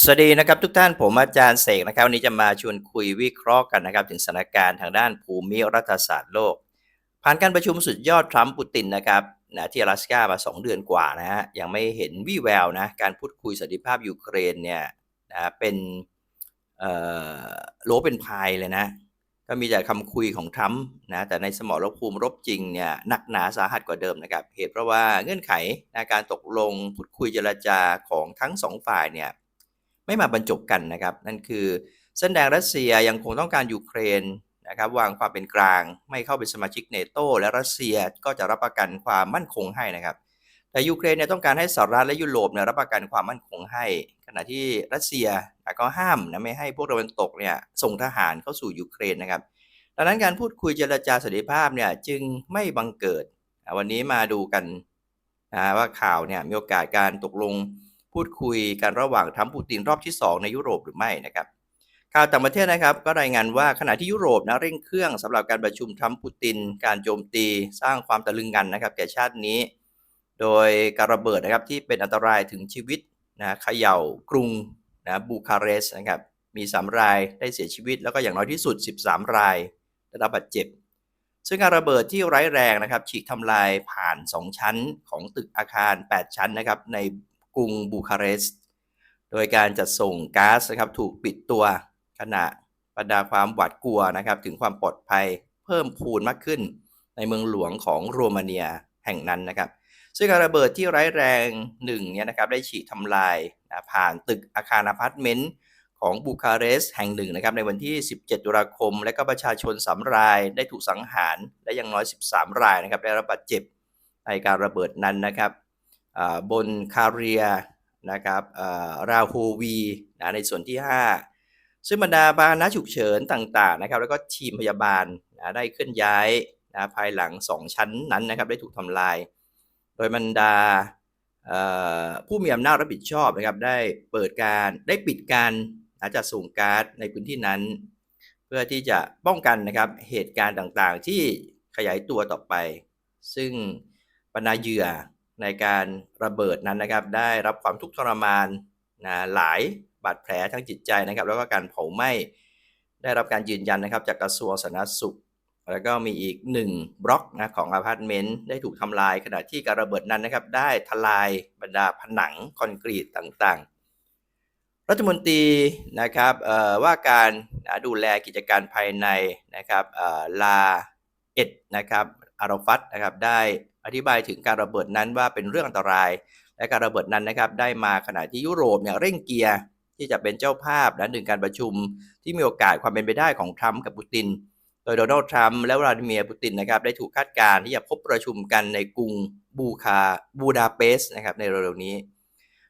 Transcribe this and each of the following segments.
สวัสดีนะครับทุกท่านผมอาจารย์เสกนะครับวันนี้จะมาชวนคุยวิเคราะห์กันนะครับ ถึงสถานการณ์ทางด้านภูมิรัฐศาสตร์โลก ผ่านการประชุมสุดยอดทรัมป์ปูตินนะครับนะที่阿拉斯ก้ามา 2 เดือนกว่านะฮะยังไม่เห็นวี่แววนะการพูดคุยสันติภาพยูเครนเนี่ยนะเป็นเอ่อโลเป็นพายเลยนะ ก็มีแต่คำคุยของทรัมป์นะแต่ในสมรภูมิรบจริงเนี่ยหนักหนาสาหัสกว่าเดิมนะครับ เหตุเพราะว่าเงื่อนไขนะการตกลงพูดคุยเจรจาของทั้งสองฝ่ายเนี่ย ไม่มาบรรจบกันนะครับ นั่นคือเส้นแดงรัสเซียยังคงต้องการยูเครนนะครับวางความเป็นกลางไม่เข้าเป็นสมาชิกเนโตและรัสเซียก็จะรับประกันความมั่นคงให้นะครับ แต่ยูเครนเนี่ยต้องการให้สหรัฐและยุโรปเนี่ยรับประกันความมั่นคงให้ ขณะที่รัสเซียก็ห้ามนะไม่ให้พวกตะวันตกเนี่ยส่งทหารเข้าสู่ยูเครนนะครับดังนั้นการพูดคุยเจรจาสันติภาพเนี่ยจึงไม่บังเกิด วันนี้มาดูกันนะว่าข่าวเนี่ยมีโอกาสการตกลง พูดคุยกันระหว่างทัมป์ปูตินรอบที่ 2 ในยุโรปหรือไม่นะครับข่าวต่างประเทศนะครับก็รายงานว่าขณะที่ยุโรปนะเร่งเครื่องสำหรับการประชุมทรัมป์ปูติน การโจมตีสร้างความตะลึงงันนะครับแก่ชาตินี้ โดยการระเบิดนะครับที่เป็นอันตรายถึงชีวิตนะเขย่ากรุงนะบูคาเรสต์นะครับมี 3 รายได้เสียชีวิต แล้วก็อย่างน้อยที่สุด 13 รายได้รับบาดเจ็บ ซึ่งการระเบิดที่ร้ายแรงนะครับฉีกทำลายผ่าน 2 ชั้นของตึกอาคาร 8 ชั้นนะครับใน รุงบูคาเรสต์โดยการจัดส่งก๊าซนะครับถูกปิดตัวขณะบรรดาความหวาดกลัวนะครับถึงความปลอดภัยเพิ่มพูนมากขึ้น ในเมืองหลวงของโรมาเนียแห่งนั้นนะครับซึ่งการระเบิดที่ร้ายแรงหนึ่งเนี่ยนะครับได้ฉีกทำลายนะผ่านตึกอาคารอพาร์ตเมนต์ของบูคาเรสต์แห่งหนึ่งนะครับในวันที่ 17 ตุลาคม และก็ประชาชนสามรายได้ถูกสังหาร และยังน้อย 13 รายนะครับได้รับบาดเจ็บในการระเบิดนั้นนะครับ บนคาเรียนะครับราโฮวีนะในส่วนที่ 5 ซึ่งบรรดาบานะฉุกเฉินต่างๆนะครับแล้วก็ทีมพยาบาลนะได้เคลื่อนย้ายนะภายหลัง 2 ชั้นนั้นนะครับได้ถูกทำลาย โดยบรรดาผู้มีอำนาจรับผิดชอบนะครับได้เปิดการได้ปิดการจัดส่งก๊าซในพื้นที่นั้น เพื่อที่จะป้องกันนะครับเหตุการณ์ต่างๆ ที่ขยายตัวต่อไป ซึ่งบรรดาเหยื่อ ในการระเบิดนั้นนะครับ ได้รับความทุกข์ทรมานนะหลายบาดแผลทั้งจิตใจนะครับ แล้วก็การเผาไหม้ได้รับการยืนยันนะครับ จากกระทรวงสาธารณสุข แล้วก็มีอีกหนึ่งบล็อกนะของอพาร์ตเมนต์ได้ถูกทำลาย ขณะที่การระเบิดนั้นนะครับ ได้ทลายบรรดาผนังคอนกรีตต่างๆ รัฐมนตรีนะครับว่าการดูแลกิจการภายในนะครับลาเอ็ดนะครับอารฟัตนะครับได้ อธิบายถึงการระเบิดนั้นว่าเป็นเรื่องอันตราย และการระเบิดนั้นนะครับได้มาขณะที่ยุโรปเนี่ยเร่งเกียร์ที่จะเป็นเจ้าภาพและหนึ่งการประชุม ที่มีโอกาสความเป็นไปได้ของทรัมป์กับปูติน โดยโดนัลด์ทรัมป์และวลาดิเมียร์ปูตินนะครับได้ถูกคาดการณ์ที่จะพบประชุมกันในกรุงบูคาบูดาเปสต์นะครับในเร็วๆนี้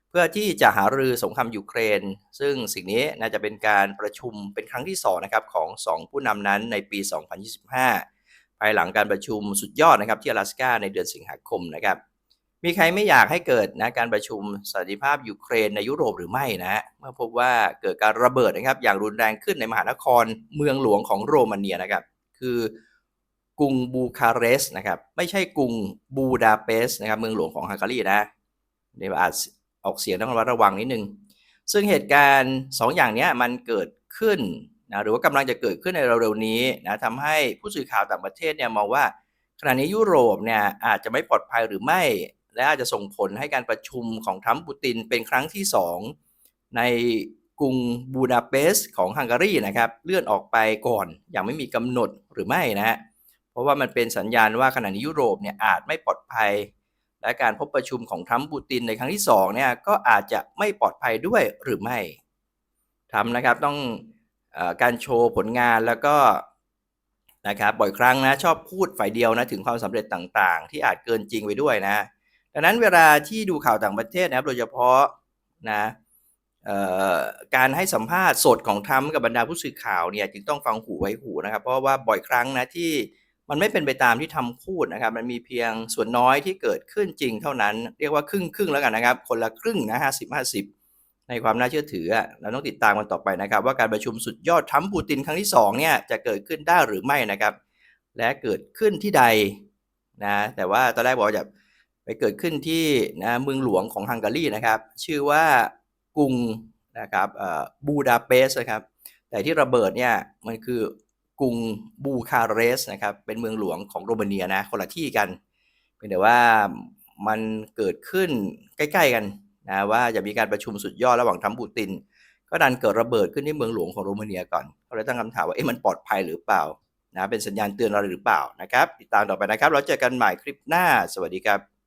เพื่อที่จะหารือสงครามยูเครน ซึ่งสิ่งนี้น่าจะเป็นการประชุมเป็นครั้งที่2นะครับของ 2 ผู้นำนั้นในปี 2025 ภายหลังการประชุมสุดยอดนะครับที่阿拉斯ก้าในเดือนสิงหาคมนะครับ มีใครไม่อยากให้เกิดนะการประชุมสันติภาพยูเครนในยุโรปหรือไม่นะเมื่อพบว่าเกิดการระเบิดนะครับอย่างรุนแรงขึ้นในมหานครเมืองหลวงของโรมาเนียนะครับ คือกรุงบูคาเรสต์นะครับไม่ใช่กรุงบูดาเปสต์นะครับเมืองหลวงของฮังการีนะเดี๋ยวอาจออกเสียงต้องระมัดระวังนิดนึง ซึ่งเหตุการณ์ 2 อย่างนี้มันเกิดขึ้น นะหรือว่ากำลังจะเกิดขึ้นในเร็วๆนี้นะทำให้ผู้สื่อข่าวต่างประเทศเนี่ยมองว่าขณะนี้ยุโรปเนี่ยอาจจะไม่ปลอดภัยหรือไม่ และอาจจะส่งผลให้การประชุมของทรัมป์ปูตินเป็นครั้งที่ 2 ในกรุงบูดาเปสต์ของฮังการีนะครับเลื่อนออกไปก่อนอย่างไม่มีกำหนดหรือไม่นะฮะเพราะว่ามันเป็นสัญญาณว่าขณะนี้ยุโรปเนี่ยอาจไม่ปลอดภัย และการพบประชุมของทรัมป์ปูตินในครั้งที่2เนี่ยก็อาจจะไม่ปลอดภัยด้วยหรือไม่ทรัมป์นะครับต้อง การโชว์ผลงานแล้วก็นะครับบ่อยครั้งนะชอบพูดฝ่ายเดียวนะถึงความสำเร็จต่างๆ ที่อาจเกินจริงไปด้วยนะดังนั้นเวลาที่ดูข่าวต่างประเทศนะครับโดยเฉพาะนะการให้สัมภาษณ์สดของทรัมป์กับบรรดาผู้สื่อข่าวเนี่ยจึงต้องฟังหูไว้หูนะครับ เพราะว่าบ่อยครั้งนะที่มันไม่เป็นไปตามที่ทำพูดนะครับ มันมีเพียงส่วนน้อยที่เกิดขึ้นจริงเท่านั้น เรียกว่าครึ่งครึ่งแล้วกันนะครับ คนละครึ่งนะห้าสิบห้าสิบ ในความน่าเชื่อถือเราต้องติดตามกันต่อไปนะครับ ว่าการประชุมสุดยอดทรัมป์ปูตินครั้งที่2เนี่ยจะเกิดขึ้นได้หรือไม่นะครับ และเกิดขึ้นที่ใดนะแต่ว่าตอนแรกบอกจะไปเกิดขึ้นที่นะเมืองหลวงของฮังการีนะครับ ชื่อว่ากรุงนะครับบูดาเปสต์นะครับ แต่ที่ระเบิดเนี่ยมันคือกรุงบูคาเรสต์นะครับ เป็นเมืองหลวงของโรมาเนียนะคนละที่กันเพียงแต่ว่ามันเกิดขึ้นใกล้ ๆ กัน นะว่าจะมีการประชุมสุดยอดระหว่างทัมปูติน ก็ดันเกิดระเบิดขึ้นที่เมืองหลวงของโรมาเนียก่อนก็เลยตั้งคำถามว่าเอ๊ะมันปลอดภัยหรือเปล่านะเป็นสัญญาณเตือนเราหรือเปล่านะครับ ติดตามต่อไปนะครับ เราเจอกันใหม่คลิปหน้า สวัสดีครับ